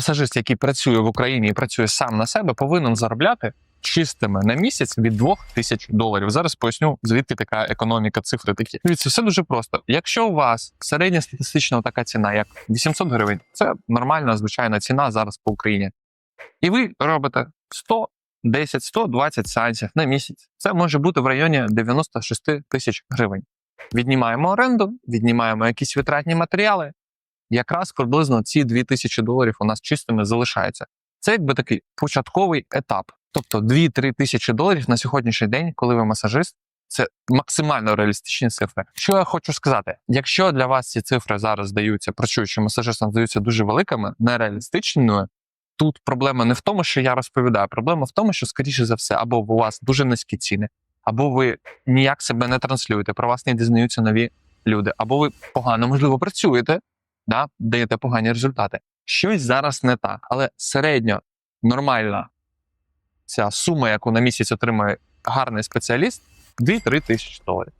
масажист, який працює в Україні і працює сам на себе, повинен заробляти чистими на місяць від 2 тисяч доларів. Зараз поясню, звідки така економіка, цифри такі. Дивіться, все дуже просто. Якщо у вас середня статистична така ціна, як 800 гривень, це нормальна звичайна ціна зараз по Україні. І ви робите 100, 10, 120 сеансів на місяць. Це може бути в районі 96 тисяч гривень. Віднімаємо оренду, віднімаємо якісь витратні матеріали. Якраз приблизно ці 2000 доларів у нас чистими залишаються. Це якби такий початковий етап. Тобто 2-3 тисячі доларів на сьогоднішній день, коли ви масажист, це максимально реалістичні цифри. Що я хочу сказати? Якщо для вас ці цифри зараз здаються, працюючим масажистам здаються дуже великими, нереалістичними, тут проблема не в тому, що я розповідаю, проблема в тому, що, скоріше за все, або у вас дуже низькі ціни, або ви ніяк себе не транслюєте, про вас не дізнаються нові люди, або ви погано, можливо, працюєте, да, даєте погані результати. Щось зараз не так, але середньо нормальна ця сума, яку на місяць отримує гарний спеціаліст, 2-3 тисячі доларів.